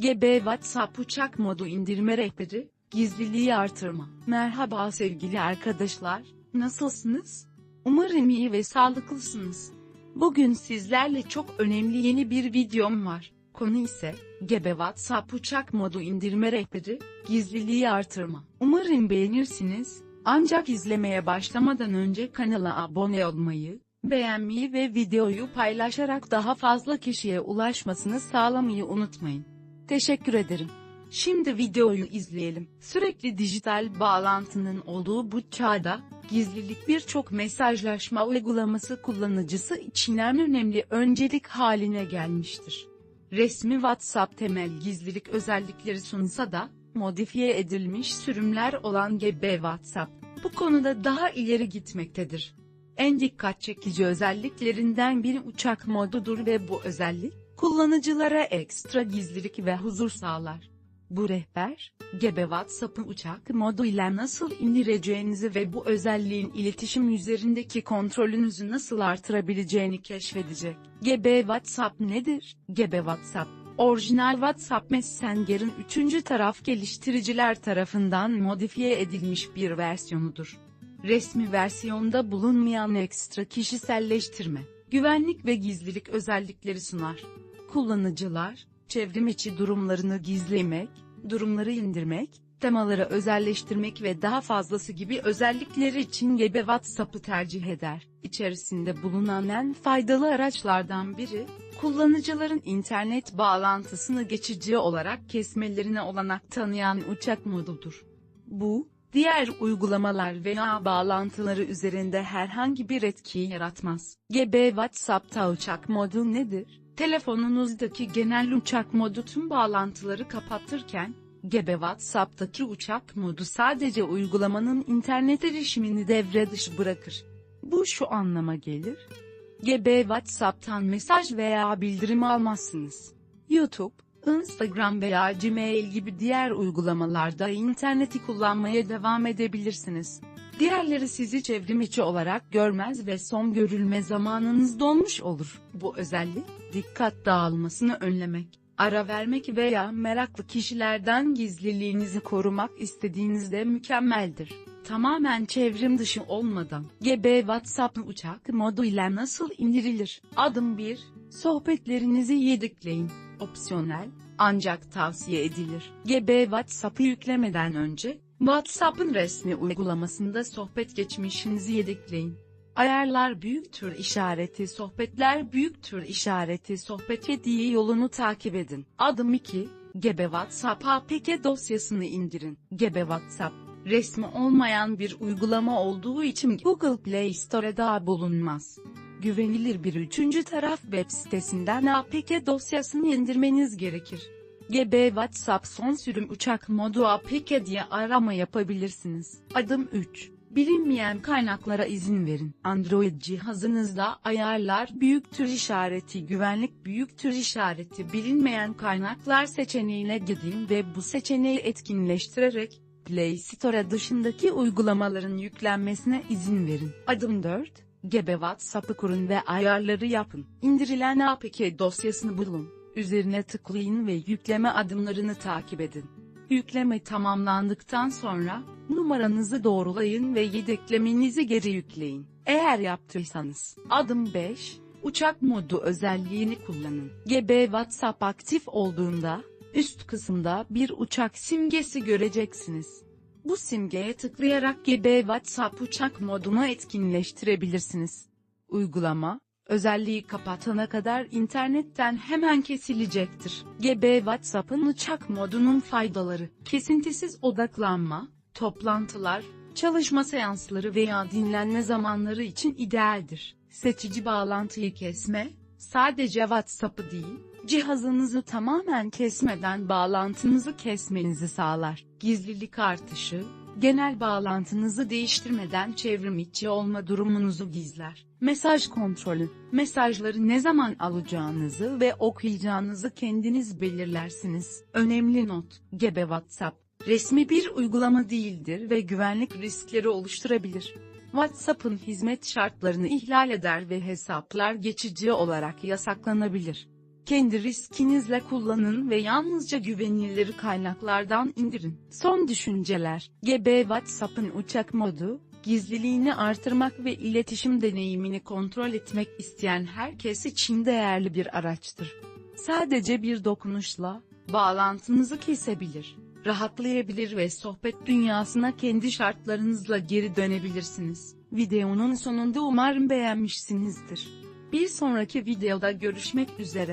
GB WhatsApp uçak modu indirme rehberi, gizliliği artırma. Merhaba sevgili arkadaşlar, nasılsınız? Umarım iyi ve sağlıklısınız. Bugün sizlerle çok önemli yeni bir videom var. Konu ise, GB WhatsApp uçak modu indirme rehberi, gizliliği artırma. Umarım beğenirsiniz, ancak izlemeye başlamadan önce kanala abone olmayı, beğenmeyi ve videoyu paylaşarak daha fazla kişiye ulaşmasını sağlamayı unutmayın. Teşekkür ederim. Şimdi videoyu izleyelim. Sürekli dijital bağlantının olduğu bu çağda, gizlilik birçok mesajlaşma uygulaması kullanıcısı için en önemli öncelik haline gelmiştir. Resmi WhatsApp temel gizlilik özellikleri sunsa da, modifiye edilmiş sürümler olan GB WhatsApp, bu konuda daha ileri gitmektedir. En dikkat çekici özelliklerinden biri uçak modudur ve bu özellik, kullanıcılara ekstra gizlilik ve huzur sağlar. Bu rehber, GB WhatsApp'ı uçak modu ile nasıl indireceğinizi ve bu özelliğin iletişim üzerindeki kontrolünüzü nasıl artırabileceğini keşfedecek. GB WhatsApp nedir? GB WhatsApp, orijinal WhatsApp Messenger'ın üçüncü taraf geliştiriciler tarafından modifiye edilmiş bir versiyonudur. Resmi versiyonda bulunmayan ekstra kişiselleştirme, güvenlik ve gizlilik özellikleri sunar. Kullanıcılar, çevrim içi durumlarını gizlemek, durumları indirmek, temaları özelleştirmek ve daha fazlası gibi özellikleri için GB WhatsApp'ı tercih eder. İçerisinde bulunan en faydalı araçlardan biri, kullanıcıların internet bağlantısını geçici olarak kesmelerine olanak tanıyan uçak modudur. Bu, diğer uygulamalar veya bağlantıları üzerinde herhangi bir etki yaratmaz. GB WhatsApp'ta uçak modu nedir? Telefonunuzdaki genel uçak modu tüm bağlantıları kapatırken, GB WhatsApp'taki uçak modu sadece uygulamanın internet erişimini devre dışı bırakır. Bu şu anlama gelir. GB WhatsApp'tan mesaj veya bildirim almazsınız. YouTube, Instagram veya Gmail gibi diğer uygulamalarda interneti kullanmaya devam edebilirsiniz. Diğerleri sizi çevrim içi olarak görmez ve son görülme zamanınız dolmuş olur. Bu özellik, dikkat dağılmasını önlemek, ara vermek veya meraklı kişilerden gizliliğinizi korumak istediğinizde mükemmeldir. Tamamen çevrim dışı olmadan, GB WhatsApp uçak modu ile nasıl indirilir? Adım 1, sohbetlerinizi yedekleyin. Opsiyonel, ancak tavsiye edilir. GB WhatsApp'ı yüklemeden önce, WhatsApp'ın resmi uygulamasında sohbet geçmişinizi yedekleyin. Ayarlar büyük tür işareti sohbetler büyük tür işareti sohbet hediye yolunu takip edin. Adım 2, GB WhatsApp APK dosyasını indirin. GB WhatsApp, resmi olmayan bir uygulama olduğu için Google Play Store'da bulunmaz. Güvenilir bir üçüncü taraf web sitesinden APK dosyasını indirmeniz gerekir. GB WhatsApp son sürüm uçak modu APK diye arama yapabilirsiniz. Adım 3. Bilinmeyen kaynaklara izin verin. Android cihazınızda ayarlar büyük tür işareti güvenlik büyük tür işareti bilinmeyen kaynaklar seçeneğine gidin ve bu seçeneği etkinleştirerek Play Store dışındaki uygulamaların yüklenmesine izin verin. Adım 4. GB WhatsApp'ı kurun ve ayarları yapın. İndirilen APK dosyasını bulun. Üzerine tıklayın ve yükleme adımlarını takip edin. Yükleme tamamlandıktan sonra, numaranızı doğrulayın ve yedeklemenizi geri yükleyin. Eğer yaptıysanız, adım 5, uçak modu özelliğini kullanın. GB WhatsApp aktif olduğunda, üst kısımda bir uçak simgesi göreceksiniz. Bu simgeye tıklayarak GB WhatsApp uçak modunu etkinleştirebilirsiniz. Uygulama, özelliği kapatana kadar internetten hemen kesilecektir. GB WhatsApp'ın uçak modunun faydaları, kesintisiz odaklanma, toplantılar, çalışma seansları veya dinlenme zamanları için idealdir. Seçici bağlantıyı kesme, sadece WhatsApp'ı değil, cihazınızı tamamen kesmeden bağlantınızı kesmenizi sağlar. Gizlilik artışı, genel bağlantınızı değiştirmeden çevrim içi olma durumunuzu gizler. Mesaj kontrolü, mesajları ne zaman alacağınızı ve okuyacağınızı kendiniz belirlersiniz. Önemli not, GB WhatsApp, resmi bir uygulama değildir ve güvenlik riskleri oluşturabilir. WhatsApp'ın hizmet şartlarını ihlal eder ve hesaplar geçici olarak yasaklanabilir. Kendi riskinizle kullanın ve yalnızca güvenilir kaynaklardan indirin. Son düşünceler. GB WhatsApp'ın uçak modu, gizliliğini artırmak ve iletişim deneyimini kontrol etmek isteyen herkes için değerli bir araçtır. Sadece bir dokunuşla, bağlantınızı kesebilir, rahatlayabilir ve sohbet dünyasına kendi şartlarınızla geri dönebilirsiniz. Videonun sonunda umarım beğenmişsinizdir. Bir sonraki videoda görüşmek üzere.